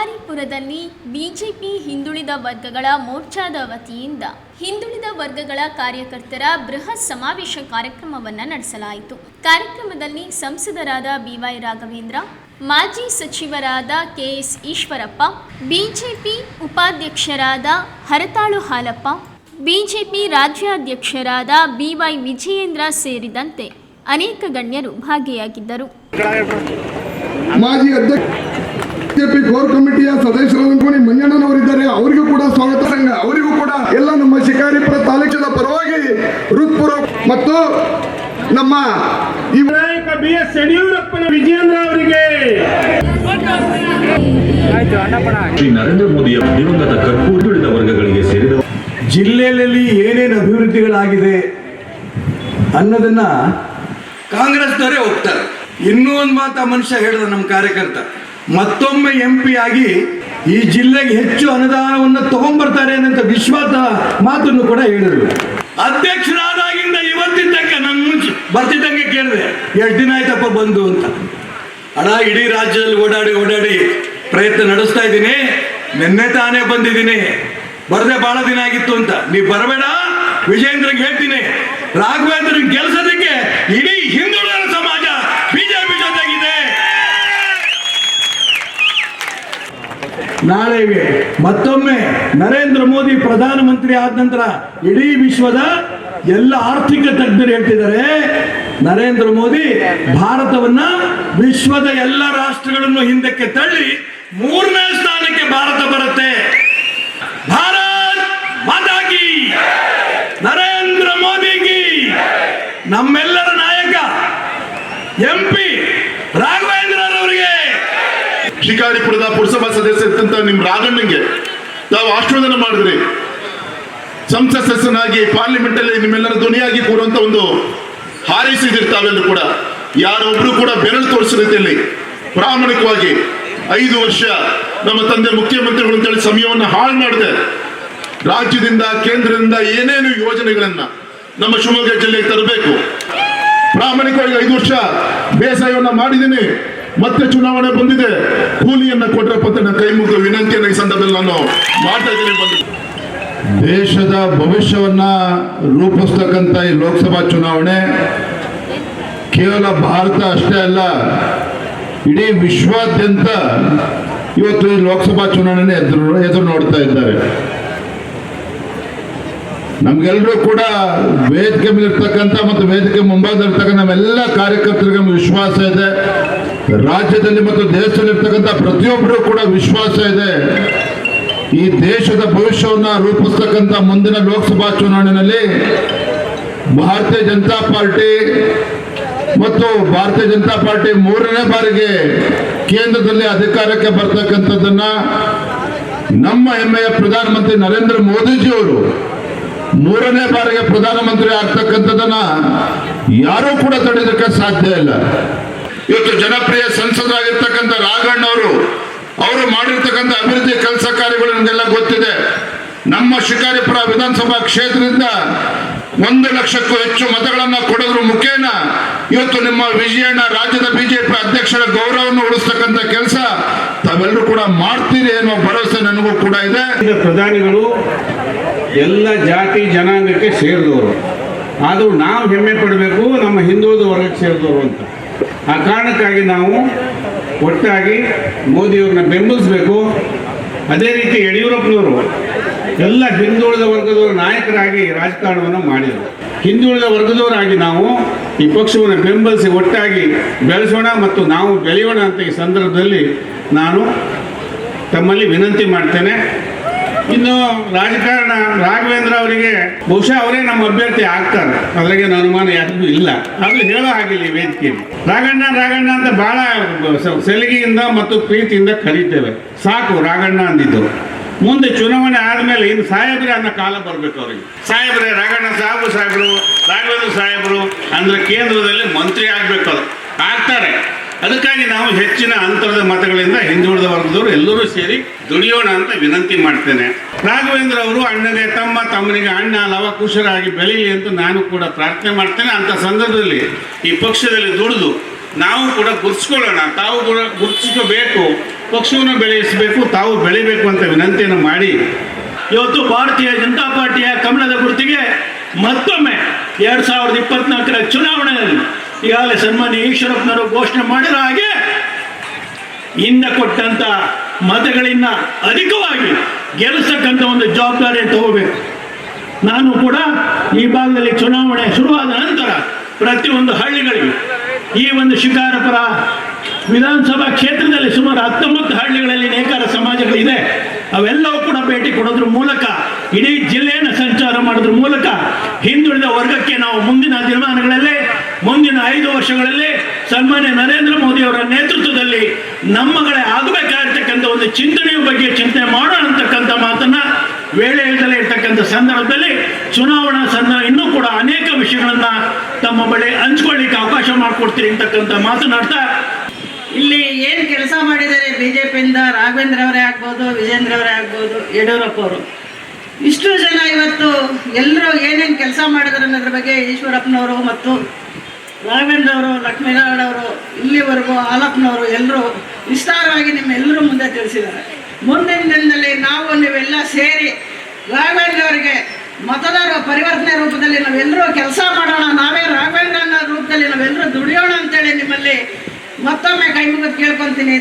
ಶಿಕಾರಿಪುರದಲ್ಲಿ BJP ಹಿಂದುಳಿದ ವರ್ಗಗಳ ಮೋರ್ಚಾದ ವತಿಯಿಂದ ಹಿಂದುಳಿದ ವರ್ಗಗಳ ಕಾರ್ಯಕರ್ತರ ಬೃಹತ್ ಸಮಾವೇಶ ಕಾರ್ಯಕ್ರಮವನ್ನು ನಡೆಸಲಾಯಿತು. ಕಾರ್ಯಕ್ರಮದಲ್ಲಿ ಸಂಸದರಾದ ಬಿವೈ ರಾಘವೇಂದ್ರ, ಮಾಜಿ ಸಚಿವರಾದ ಕೆಎಸ್ ಈಶ್ವರಪ್ಪ, ಬಿಜೆಪಿ ಉಪಾಧ್ಯಕ್ಷರಾದ ಹರತಾಳು ಹಾಲಪ್ಪ, ಬಿಜೆಪಿ ರಾಜ್ಯಾಧ್ಯಕ್ಷರಾದ ಬಿವೈ ವಿಜಯೇಂದ್ರ ಸೇರಿದಂತೆ ಅನೇಕ ಗಣ್ಯರು ಭಾಗಿಯಾಗಿದ್ದರು. ಮಾಜಿ ಅಧ್ಯಕ್ಷ ಬಿಜೆಪಿ ಕೋರ್ ಕಮಿಟಿಯ ಸದಸ್ಯರಾದ ಮಂಜಣ್ಣನವರಿದ್ದಾರೆ ಅವರಿಗೂ ಕೂಡ ಸ್ವಾಗತ ಸಂಘ ಅವರಿಗೂ ಕೂಡ ಎಲ್ಲ ನಮ್ಮ ಶಿಕಾರಿಪುರ ತಾಲೂಕಿನ ಪರವಾಗಿ ಹೃತ್ಪೂರ್ವ ಮತ್ತು ನಮ್ಮ ಈ ನಾಯಕ ಬಿ ಎಸ್ ಯಡಿಯೂರಪ್ಪನ ವಿಜೇಂದ್ರ ಅವರಿಗೆ. ಶ್ರೀ ನರೇಂದ್ರ ಮೋದಿಯ ದಿವಂಗತ ಕರ್ಪೂರ ವರ್ಗಗಳಿಗೆ ಸೇರಿದ ಜಿಲ್ಲೆಯಲ್ಲಿ ಏನೇನು ಅಭಿವೃದ್ಧಿಗಳಾಗಿದೆ ಅನ್ನೋದನ್ನ ಕಾಂಗ್ರೆಸ್ನವರೇ ಹೋಗ್ತಾರೆ ಇನ್ನೂ ಒಂದು ಮಾತು ಮನುಷ್ಯ ಹೇಳಿದ ನಮ್ಮ ಕಾರ್ಯಕರ್ತ. ಮತ್ತೊಮ್ಮೆ ಎಂ ಆಗಿ ಈ ಜಿಲ್ಲೆಗೆ ಹೆಚ್ಚು ಅನುದಾನವನ್ನು ತಗೊಂಡ್ಬರ್ತಾರೆ ಅನ್ನೋ ವಿಶ್ವಾಸ ಮಾತನ್ನು ಕೂಡ ಹೇಳಿದ್ರು. ಅಧ್ಯಕ್ಷರಾದಾಗಿಂದ ಇವತ್ತಿನ ತನಕ ನನ್ನ ಮುಂಚೆ ಬರ್ತಿದ್ದಂಗೆ ಕೇಳಿದೆ, ಎಷ್ಟು ದಿನ ಆಯ್ತಪ್ಪ ಬಂದು ಅಂತ. ಅಣ್ಣ, ಇಡೀ ರಾಜ್ಯದಲ್ಲಿ ಓಡಾಡಿ ಓಡಾಡಿ ಪ್ರಯತ್ನ ನಡೆಸ್ತಾ ಇದ್ದೀನಿ, ನಿನ್ನೆ ತಾನೇ ಬಂದಿದ್ದೀನಿ. ಬರದೆ ಬಹಳ ದಿನ ಆಗಿತ್ತು ಅಂತ. ನೀ ಬರಬೇಡ ವಿಜೇಂದ್ರಗೆ ಹೇಳ್ತೀನಿ. ರಾಘವೇಂದ್ರ ಕೆಲಸದಕ್ಕೆ ಇಡೀ ಹಿಂದುಳಿದ ನಾಳೆ ಮತ್ತೊಮ್ಮೆ ನರೇಂದ್ರ ಮೋದಿ ಪ್ರಧಾನಮಂತ್ರಿ ಆದ ನಂತರ ಇಡೀ ವಿಶ್ವದ ಎಲ್ಲ ಆರ್ಥಿಕ ತಜ್ಞರು ಹೇಳ್ತಿದ್ದಾರೆ, ನರೇಂದ್ರ ಮೋದಿ ಭಾರತವನ್ನ ವಿಶ್ವದ ಎಲ್ಲ ರಾಷ್ಟ್ರಗಳನ್ನು ಹಿಂದಕ್ಕೆ ತಳ್ಳಿ ಮೂರನೇ ಸ್ಥಾನಕ್ಕೆ ಭಾರತ ಬರುತ್ತೆ. ಭಾರತ್ ನರೇಂದ್ರ ಮೋದಿಗೆ ನಮ್ಮೆಲ್ಲರ ನಾಯಕ ಎಂ ಪಿ ರಾಘವೇಂದ್ರರವರಿಗೆ ಶಿಕಾರಿಪುರದ ಪುರಸಭಾ ಸದಸ್ಯ ನಿಮ್ ರಾಘಣ್ಣಂಗೆ ತಾವು ಆಶೀರ್ವಾದನ ಮಾಡಿದ್ರಿ. ಸಂಸತ್ ಸದಸ್ಯನಾಗಿ ಪಾರ್ಲಿಮೆಂಟ್ ಅಲ್ಲಿ ನಿಮ್ಮೆಲ್ಲರ ಧ್ವನಿಯಾಗಿ ಕೂರುವಂತ ಒಂದು ಹಾರೈಸಿದಿರ್ತಾವೆಂದು ಕೂಡ. ಯಾರೊಬ್ರು ಕೂಡ ಬೆರಳು ತೋರಿಸ ರೀತಿಯಲ್ಲಿ ಪ್ರಾಮಾಣಿಕವಾಗಿ ಐದು ವರ್ಷ ನಮ್ಮ ತಂದೆ ಮುಖ್ಯಮಂತ್ರಿಗಳು ಅಂತೇಳಿ ಸಮಯವನ್ನು ಹಾಳು ಮಾಡಿದೆ. ರಾಜ್ಯದಿಂದ, ಕೇಂದ್ರದಿಂದ ಏನೇನು ಯೋಜನೆಗಳನ್ನ ನಮ್ಮ ಶಿವಮೊಗ್ಗ ಜಿಲ್ಲೆಗೆ ತರಬೇಕು. ಪ್ರಾಮಾಣಿಕವಾಗಿ ಐದು ವರ್ಷ ಬೇಸಾಯವನ್ನ ಮಾಡಿದ್ದೀನಿ. ಮತ್ತೆ ಚುನಾವಣೆ ಬಂದಿದೆ. ಕೂಲಿಯನ್ನ ಕೊಟ್ಟರೆ ಪತ್ರ ಕೈ ಮುಗಿದ ವಿನಂತಿಯನ್ನ ಈ ಸಂದರ್ಭದಲ್ಲಿ ನಾನು ಮಾಡ್ತಾ ಇದ್ದೀನಿ ಬಂದು ದೇಶದ ಭವಿಷ್ಯವನ್ನ ರೂಪಿಸ್ತಕ್ಕಂಥ ಈ ಲೋಕಸಭಾ ಚುನಾವಣೆ ಕೇವಲ ಭಾರತ ಅಷ್ಟೇ ಅಲ್ಲ, ಇಡೀ ವಿಶ್ವಾದ್ಯಂತ ಇವತ್ತು ಈ ಲೋಕಸಭಾ ಚುನಾವಣೆ ಎದುರು ಎದುರು ನೋಡ್ತಾ ಇದ್ದಾರೆ. ನಮ್ಗೆಲ್ಲರೂ ಕೂಡ ವೇದಿಕೆ ಮೇಲೆ ಇರ್ತಕ್ಕಂಥ ಮತ್ತು ವೇದಿಕೆ ಮುಂಭಾಗದಲ್ಲಿರ್ತಕ್ಕಂಥ ನಮ್ಮೆಲ್ಲ ಕಾರ್ಯಕರ್ತರಿಗೆ ವಿಶ್ವಾಸ ಇದೆ. ರಾಜ್ಯದಲ್ಲಿ ಮತ್ತು ದೇಶದಲ್ಲಿ ಪ್ರತಿಯೊಬ್ಬರು ಕೂಡ ವಿಶ್ವಾಸ ಇದೆ. ಈ ದೇಶದ ಭವಿಷ್ಯವನ್ನ ರೂಪಿಸ್ತಕ್ಕಂಥ ಮುಂದಿನ ಲೋಕಸಭಾ ಚುನಾವಣೆಯಲ್ಲಿ ಭಾರತೀಯ ಜನತಾ ಪಾರ್ಟಿ ಮತ್ತು ಭಾರತೀಯ ಜನತಾ ಪಾರ್ಟಿ ಮೂರನೇ ಬಾರಿಗೆ ಕೇಂದ್ರದಲ್ಲಿ ಅಧಿಕಾರಕ್ಕೆ ಬರ್ತಕ್ಕಂಥದ್ದನ್ನ ನಮ್ಮ ಹೆಮ್ಮೆಯ ಪ್ರಧಾನಮಂತ್ರಿ ನರೇಂದ್ರ ಮೋದಿಜಿಯವರು ಮೂರನೇ ಬಾರಿಗೆ ಪ್ರಧಾನಮಂತ್ರಿ ಆಗ್ತಕ್ಕಂಥದ್ದನ್ನ ಯಾರೂ ಕೂಡ ತಡೆಯೋದಕ್ಕೆ ಸಾಧ್ಯ ಇಲ್ಲ. ಇವತ್ತು ಜನಪ್ರಿಯ ಸಂಸದರಾಗಿರ್ತಕ್ಕಂಥ ರಾಘಣ್ಣ ಅವರು ಅವರು ಮಾಡಿರ್ತಕ್ಕಂಥ ಅಭಿವೃದ್ಧಿ ಕೆಲಸ ಕಾರ್ಯಗಳು ನಮಗೆಲ್ಲ ಗೊತ್ತಿದೆ. ನಮ್ಮ ಶಿಕಾರಿಪುರ ವಿಧಾನಸಭಾ ಕ್ಷೇತ್ರದಿಂದ ಒಂದು ಲಕ್ಷಕ್ಕೂ ಹೆಚ್ಚು ಮತಗಳನ್ನ ಕೊಡೋದ್ರ ಮುಖೇನ ಇವತ್ತು ನಿಮ್ಮ ವಿಜಯಣ್ಣ ರಾಜ್ಯದ ಬಿಜೆಪಿ ಅಧ್ಯಕ್ಷರ ಗೌರವವನ್ನು ಉಳಿಸ್ತಕ್ಕಂಥ ಕೆಲಸ ತಾವೆಲ್ಲರೂ ಕೂಡ ಮಾಡ್ತೀರಿ ಅನ್ನೋ ಭರವಸೆ ನನಗೂ ಕೂಡ ಇದೆ. ಪ್ರಧಾನಿಗಳು ಎಲ್ಲ ಜಾತಿ ಜನಾಂಗಕ್ಕೆ ಸೇರಿದವರು. ಆದರೂ ನಾವು ಹೆಮ್ಮೆ ಪಡಬೇಕು, ನಮ್ಮ ಹಿಂದುಳಿದ ವರ್ಗಕ್ಕೆ ಸೇರಿದವರು ಅಂತ. ಆ ಕಾರಣಕ್ಕಾಗಿ ನಾವು ಒಟ್ಟಾಗಿ ಮೋದಿಯವ್ರನ್ನ ಬೆಂಬಲಿಸಬೇಕು. ಅದೇ ರೀತಿ ಯಡಿಯೂರಪ್ಪನವರು ಎಲ್ಲ ಹಿಂದುಳಿದ ವರ್ಗದವರ ನಾಯಕರಾಗಿ ರಾಜಕಾರಣವನ್ನು ಮಾಡಿದರು. ಹಿಂದುಳಿದ ವರ್ಗದವರಾಗಿ ನಾವು ಈ ಪಕ್ಷವನ್ನು ಬೆಂಬಲಿಸಿ ಒಟ್ಟಾಗಿ ಬೆಳೆಸೋಣ ಮತ್ತು ನಾವು ಬೆಳೆಯೋಣ ಅಂತ ಈ ಸಂದರ್ಭದಲ್ಲಿ ನಾನು ತಮ್ಮಲ್ಲಿ ವಿನಂತಿ ಮಾಡ್ತೇನೆ. ಇನ್ನು ರಾಜಕಾರಣ ರಾಘವೇಂದ್ರ ಅವರಿಗೆ ಬಹುಶಃ ಅವರೇ ನಮ್ಮ ಅಭ್ಯರ್ಥಿ ಆಗ್ತಾರೆ. ಅದ್ರಾಗೆ ಅನುಮಾನ ಯಾರಿಗೂ ಇಲ್ಲ. ಅದು ಹೇಳೋ ಹಾಗಿಲ್ಲ ಈ ವೇದಿಕೆಯಲ್ಲಿ. ರಾಘಣ್ಣ ರಾಘಣ್ಣ ಅಂತ ಬಹಳ ಸಲಿಗೆಯಿಂದ ಮತ್ತು ಪ್ರೀತಿಯಿಂದ ಕರೀತೇವೆ. ಸಾಕು ರಾಘಣ್ಣ ಅಂದಿದ್ದು. ಮುಂದೆ ಚುನಾವಣೆ ಆದ್ಮೇಲೆ ಇನ್ನು ಸಾಹೇಬ್ರೆ ಅನ್ನೋ ಕಾಲ ಬರ್ಬೇಕು ಅವ್ರಿಗೆ. ಸಾಹೇಬ್ರೆ, ರಾಘಣ್ಣ ಸಾಹೇಬು ಸಾಹೇಬರು, ರಾಘವೇಂದ್ರ ಸಾಹೇಬರು ಅಂದ್ರೆ ಕೇಂದ್ರದಲ್ಲಿ ಮಂತ್ರಿ ಆಗ್ಬೇಕು ಅದು. ಆಗ್ತಾರೆ. ಅದಕ್ಕಾಗಿ ನಾವು ಹೆಚ್ಚಿನ ಅಂತರದ ಮತಗಳಿಂದ ಹಿಂದುಳಿದ ವರ್ಗದವರು ಎಲ್ಲರೂ ಸೇರಿ ದುಡಿಯೋಣ ಅಂತ ವಿನಂತಿ ಮಾಡ್ತೇನೆ. ರಾಘವೇಂದ್ರ ಅವರು ಅಣ್ಣನೇ, ತಮ್ಮ ತಮ್ಮನಿಗೆ ಅಣ್ಣ, ಲವಕುಶರಾಗಿ ಬೆಳೀಲಿ ಅಂತ ನಾನು ಕೂಡ ಪ್ರಾರ್ಥನೆ ಮಾಡ್ತೇನೆ. ಅಂತ ಸಂದರ್ಭದಲ್ಲಿ ಈ ಪಕ್ಷದಲ್ಲಿ ದುಡಿದು ನಾವು ಕೂಡ ಗುರ್ಸ್ಕೊಳ್ಳೋಣ. ತಾವು ಕೂಡ ಗುರ್ತಿಸ್ಕೋಬೇಕು ಪಕ್ಷವನ್ನು ಬೆಳೆಸಬೇಕು, ತಾವು ಬೆಳಿಬೇಕು ಅಂತ ವಿನಂತಿಯನ್ನು ಮಾಡಿ. ಇವತ್ತು ಭಾರತೀಯ ಜನತಾ ಪಾರ್ಟಿಯ ಕಮಲದ ಗುರುತಿಗೆ ಮತ್ತೊಮ್ಮೆ ಎರಡು ಸಾವಿರದ ಇಪ್ಪತ್ನಾಲ್ಕರ ಚುನಾವಣೆಯಲ್ಲಿ ಈಗಾಗಲೇ ಸನ್ಮಾನ್ಯ ಈಶ್ವರಪ್ಪನವರು ಘೋಷಣೆ ಮಾಡಿದ ಹಾಗೆ ಹಿಂದೆ ಕೊಟ್ಟಂತ ಮತಗಳಿಂದ ಅಧಿಕವಾಗಿ ಗೆಲ್ಲಿಸ್ತಕ್ಕಂಥ ಒಂದು ಜವಾಬ್ದಾರಿ ತಗೋಬೇಕು ನಾನು ಕೂಡ ಈ ಭಾಗದಲ್ಲಿ ಚುನಾವಣೆ ಶುರುವಾದ ನಂತರ ಪ್ರತಿಯೊಂದು ಹಳ್ಳಿಗಳಿಗೆ ಈ ಒಂದು ಶಿಕಾರಪುರ ವಿಧಾನಸಭಾ ಕ್ಷೇತ್ರದಲ್ಲಿ ಸುಮಾರು ಹತ್ತೊಂಬತ್ತು ಹಳ್ಳಿಗಳಲ್ಲಿ ನೇಕಾರ ಸಮಾಜಗಳಿದೆ. ಅವೆಲ್ಲವೂ ಕೂಡ ಭೇಟಿ ಕೊಡೋದ್ರ ಮೂಲಕ ಇಡೀ ಜಿಲ್ಲೆಯನ್ನು ಸಂಚಾರ ಮಾಡೋದ್ರ ಮೂಲಕ ಹಿಂದುಳಿದ ವರ್ಗಕ್ಕೆ ನಾವು ಮುಂದಿನ ದಿನಮಾನಗಳಲ್ಲಿ ಮುಂದಿನ ಐದು ವರ್ಷಗಳಲ್ಲಿ ಸನ್ಮಾನ್ಯ ನರೇಂದ್ರ ಮೋದಿ ಅವರ ನೇತೃತ್ವದಲ್ಲಿ ನಮ್ಮಗಳೇ ಆಗಬೇಕಾಗಿರ್ತಕ್ಕಂಥ ಒಂದು ಚಿಂತನೆಯ ಬಗ್ಗೆ ಚಿಂತನೆ ಮಾಡೋಣ ಅಂತಕ್ಕಂಥ ಮಾತನ್ನ ವೇಳೆ ಇಲ್ಲದಲೇ ಇರ್ತಕ್ಕಂಥ ಸಂದರ್ಭದಲ್ಲಿ ಚುನಾವಣಾ ಸಂದರ್ಭ ಇನ್ನೂ ಕೂಡ ಅನೇಕ ವಿಷಯಗಳನ್ನ ತಮ್ಮ ಬಳಿ ಹಂಚ್ಕೊಳ್ಳಿಕ್ಕೆ ಅವಕಾಶ ಮಾಡಿಕೊಡ್ತೀರಿ ಅಂತಕ್ಕಂಥ ಮಾತನಾಡ್ತಾ ಇಲ್ಲಿ ಏನು ಕೆಲಸ ಮಾಡಿದ್ದಾರೆ ಬಿ ಜೆ ಪಿಯಿಂದ ರಾಘವೇಂದ್ರ ಅವರೇ ಆಗ್ಬೋದು, ವಿಜೇಂದ್ರ ಅವರೇ ಆಗ್ಬೋದು, ಯಡಿಯೂರಪ್ಪ ಅವರು. ಇಷ್ಟು ಜನ ಇವತ್ತು ಎಲ್ಲರೂ ಏನೇನು ಕೆಲಸ ಮಾಡಿದ್ರು ಅನ್ನೋದ್ರ ಬಗ್ಗೆ ಈಶ್ವರಪ್ಪನವರು ಮತ್ತು ರಾಘವೇಂದ್ರ ಅವರು ಲಕ್ಷ್ಮೀನಾರಾಯಣ ಅವರು, ಇಲ್ಲಿವರೆಗೂ ಹಾಲಪ್ಪನವರು ಎಲ್ಲರೂ ವಿಸ್ತಾರವಾಗಿ ನಿಮ್ಮ ಎಲ್ಲರೂ ಮುಂದೆ ತಿಳಿಸಿದ್ದಾರೆ. ಮುಂದಿನ ದಿನದಲ್ಲಿ ನಾವು ನೀವೆಲ್ಲ ಸೇರಿ ರಾಘವೇಂದ್ರವರಿಗೆ ಮತದಾರ ಪರಿವರ್ತನೆ ರೂಪದಲ್ಲಿ ನಾವೆಲ್ಲರೂ ಕೆಲಸ ಮಾಡೋಣ, ನಾವೇ ರಾಘವೇಂದ್ರ ರೂಪದಲ್ಲಿ ನಾವೆಲ್ಲರೂ ದುಡಿಯೋಣ ಅಂತೇಳಿ ನಿಮ್ಮಲ್ಲಿ ಮತ್ತೊಮ್ಮೆ ಕೈ ಮುಗಿದು ಕೇಳ್ಕೊತೀನಿ.